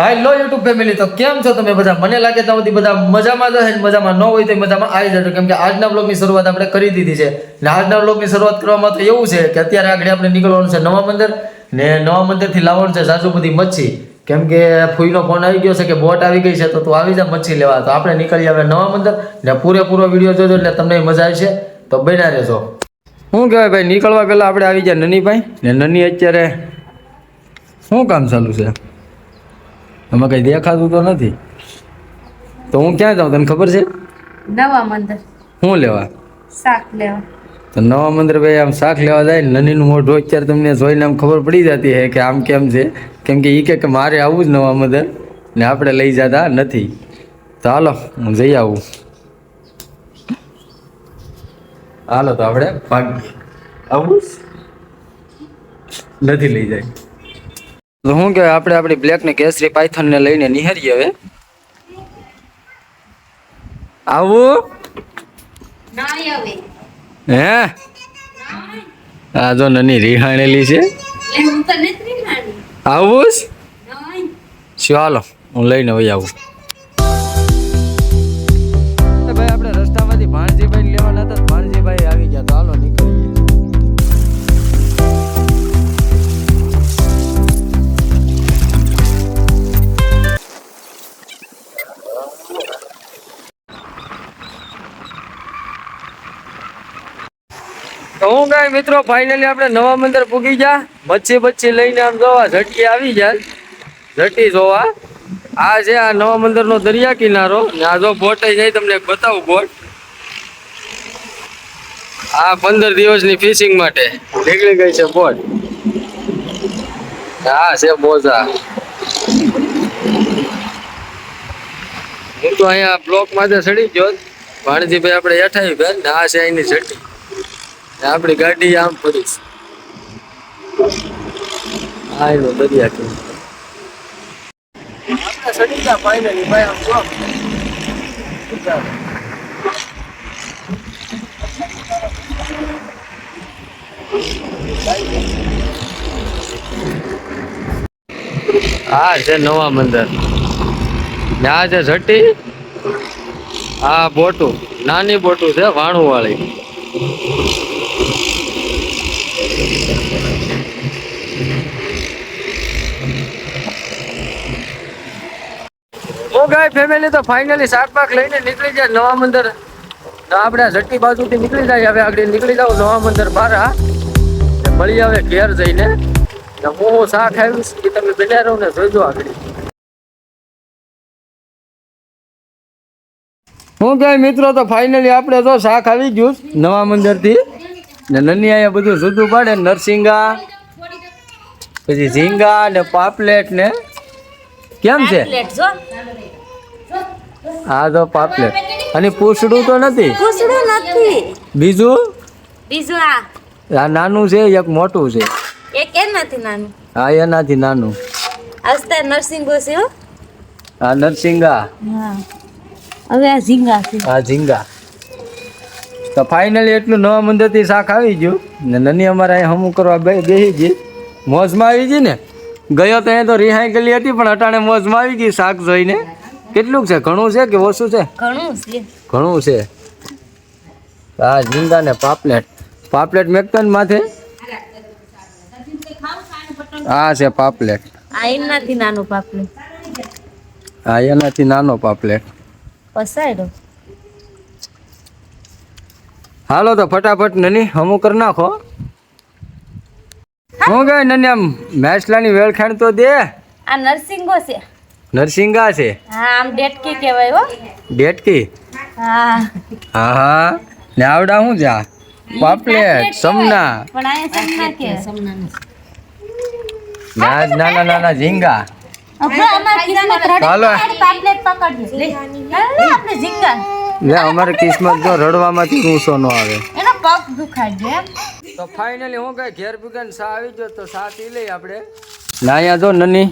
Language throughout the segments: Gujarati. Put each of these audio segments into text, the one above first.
હેલો યુટ્યુબ ફેમિલી તો કેમ છો તમે બધા? મને લાગે ત્યાં સુધી બધા મજામાં જ હશે મજામાં ન હોય તો મજામાં આવી જજો. કેમ કે આજના બ્લોગની શરૂઆત આપણે કરી દીધી છે. ને આજના બ્લોગની શરૂઆત કરવામાં તો એવું છે કે અત્યારે આગળ આપણે નીકળવાનું છે નવા મંદિર ને નવા મંદિરથી લાવવાનું છે સાસુ બધી મચ્છી. કેમ કે ફૂઈનો ફોન આવી ગયો છે કે બોટ આવી ગઈ છે તો તું આવી જા મચ્છી લેવા. તો આપણે નીકળીએ હવે નવા મંદિર ને પૂરેપૂરો વીડિયો જોજો એટલે તમને મજા આવશે. તો બન્યા રહેજો. શું કહેવાય ભાઈ? નીકળવા પહેલા આપણે આવી જાય નની ભાઈ ને નની અત્યારે શું કામ ચાલુ છે? એમાં કઈ દેખાતું તો નથી. તો હું ક્યાં જાઉં તને ખબર છે? નવા મંદિર. શું લેવા? શાક લેવા. તો નવા મંદિર ભાઈ આમ શાક લેવા જાય ને નનીનું મોઢું અત્યારે તમને જોઈને આમ ખબર પડી જતી હે કે આમ કેમ છે. કેમ કે એ કે મારે આવવું જ નવા મંદિર ને આપણે લઈ જતા નથી. તો હાલો હું જઈ આવું. હાલો તો આપણે ભાગીએ. આવું નથી લઈ જાય. શું કે આપણે આપણી બ્લેક ને કેસરી પાયથન ને લઈને નિહારીએ હવે. આવું. હે? આ જો નની રિહાણેલી છે. આવું ચાલો હું લઈને વહી આવું. તો હું કાંઈ મિત્રો ફાઇનલી આપણે નવા મંદિર પૂગી ગયા. મચ્છી બચ્છી લઈને આમ જોવા ઝટકી આવી જાય ઝટી જોવા. આ છે આ નવા મંદિરનો દરિયા કિનારો. ને આ જો બોટ જાય તમને બતાવું બોટ. આ પંદર દિવસની ફિશિંગ માટે. નીકળી ગઈ છે બોટ. હા છે મોજા. હું તો અહીંયા બ્લોકમાં ચડી ગયો. ભાણજીભાઈ આપણે હેઠાવી બેન ને આ છે અહીંની ઝટી આપણી ગાડી આમ પડી છે. આયનો દરિયા કે આ છે નવા મંદિર. આ છે ઝટી. આ બોટું, નાની બોટું છે વાણું વાળી ગાય ફેમિલી તો ફાઇનલી શાકપાક લઈને નીકળી જાય નવા મંદિર. આપણે ઝટકી બાજુથી નીકળી જાય, હવે આગળ નીકળી જાવ નવા મંદિર બહાર મળી આવે ઘેર જઈને. હું શાક આવીશ કે તમે બન્યા રહો ને જોઈજો આગળ. હું કહે મિત્રો તો ફાઇનલી આપણે તો શાક આવી ગયું નવા મંદિરથી. ને નની અહીંયા બધું જુદું પાડે નરસિંગા પછી ઝીંગા ને પાપલેટ ને કેમ છે? હા આ તો પાપલેટ. અને પૂછડું તો નથી? પૂછડું નથી. બીજું? બીજું આ. આ નાનું છે એક મોટું છે. એક એનાથી નાનું. હા એનાથી નાનું. અસ્તા નરસિંગો છે હો. આ નરસિંગા. હા. હવે આ ઝીંગા છે. આ ઝીંગા. તો ફાઇનલી એટલું નવા મંદિરથી શાક આવી ગયું. ને નની અમારે અહીં હમું કરવા બે બેસી ગઈ. મોજમાં આવી ગઈ ને? ગયો તો અહીંયા તો રિહાઈ ગયેલી હતી પણ અટાણે મોજમાં આવી ગઈ શાક જોઈને. કેટલું છે? ઘણું છે કે ઓછું છે? ઘણું છે. ઘણું છે. આ ઝીંગા ને પાપલેટ. પાપલેટ મેકતન માથે? આ છે પાપલેટ. આ એનાથી નાનું પાપલેટ. આ એનાથી નાનો પાપલેટ. પસાડો હાલો તો ફટાફટ નની હમું કરી નાખો. હું? ગઈ નની આમ મેસલાની વેળખાણ તો દે. આ નરસિંગો છે. નરસિંગા છે? હા આમ ડેટકી કહેવાય હો. ડેટકી? હા. હા હા. ને આવડા શું જા? પાપલેટ સમના. પણ આયા સમના કે. સમના ના ના નાના નાના ઝીંગા. અમારે કિસ્મત જો રડવામાંથી ઊંચો ન આવે. એનો પગ દુખાય છે તો ફાઇનલી હું કઈ ઘેર ભૂગન સા આવી ગયો તો સા પી લઈ આપણે? ના અહીંયા જો નની.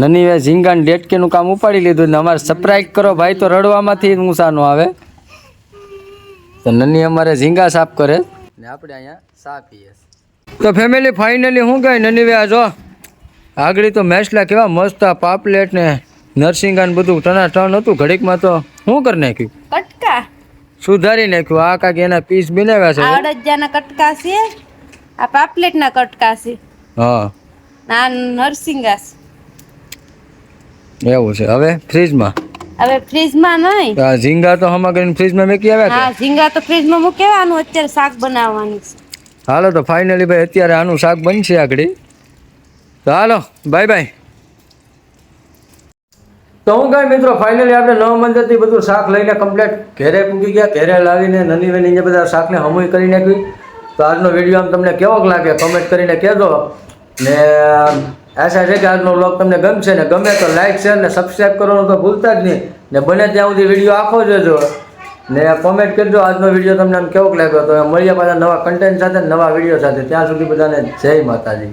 નની એ ઝીંગા ને ડેટકીનું કામ ઉપાડી લીધું ને અમારે સરપ્રાઈઝ કરો ભાઈ તો રડવામાંથી ઊંસા ન આવે. તો નની અમારે ઝીંગા સાફ કરે. ને આપણે અહીંયા સા પીએ. તો ફેમિલી ફાઇનલી હું કઈ નની વે આ જો? આગળ તો મેસલા કેવા મસ્ત આ પાપલેટ ને નરસિંગા ને બધું ટના ટન હતું ઘડીકમાં તો શું કરી નાખ્યું? કટકા? સુધારી નાખ્યું. આ કાંઈક એના પીસ બનાવ્યા છે. આ અડદિયાના કટકા છે. આ પાપલેટના કટકા છે. હા. આ નરસિંગા એવું છે. હવે ફ્રીજમાં? હવે ફ્રીજમાં નહીં. આ ઝીંગા તો હમા કરીને ફ્રીજમાં મેકી આવ્યા હા ઝીંગા તો ફ્રીજમાં મૂકેવાનું અત્યારે શાક બનાવવાનું છે. હાલો તો ફાઇનલી ભાઈ અત્યારે આનું શાક બનશે આગળ. તો હાલો બાય બાય તો હું કાંઈ મિત્રો ફાઇનલી આપણે નવ મંદિરથી બધું શાક લઈને કમ્પ્લીટ ઘેરે પૂગી ગયા, ઘેરે લાવીને નની વેની બધા શાકને હમુઈ કરી નાખ્યું. તો આજનો વીડિયો આમ તમને કેવોક લાગે કમેન્ટ કરીને કહેજો. ને આશા છે કે આજનો વ્લોગ તમને ગમશે, ને ગમે તો લાઇક શેર ને સબસ્ક્રાઈબ કરવાનું તો ભૂલતા જ નહીં. ને બને ત્યાં સુધી વીડિયો આખો જોજો. ને કોમેન્ટ કરજો આજનો વીડિયો તમને આમ કેવોક લાગ્યો તો. મળીએ પાછા નવા કન્ટેન્ટ સાથે, નવા વીડિયો સાથે. ત્યાં સુધી બધાને જય માતાજી.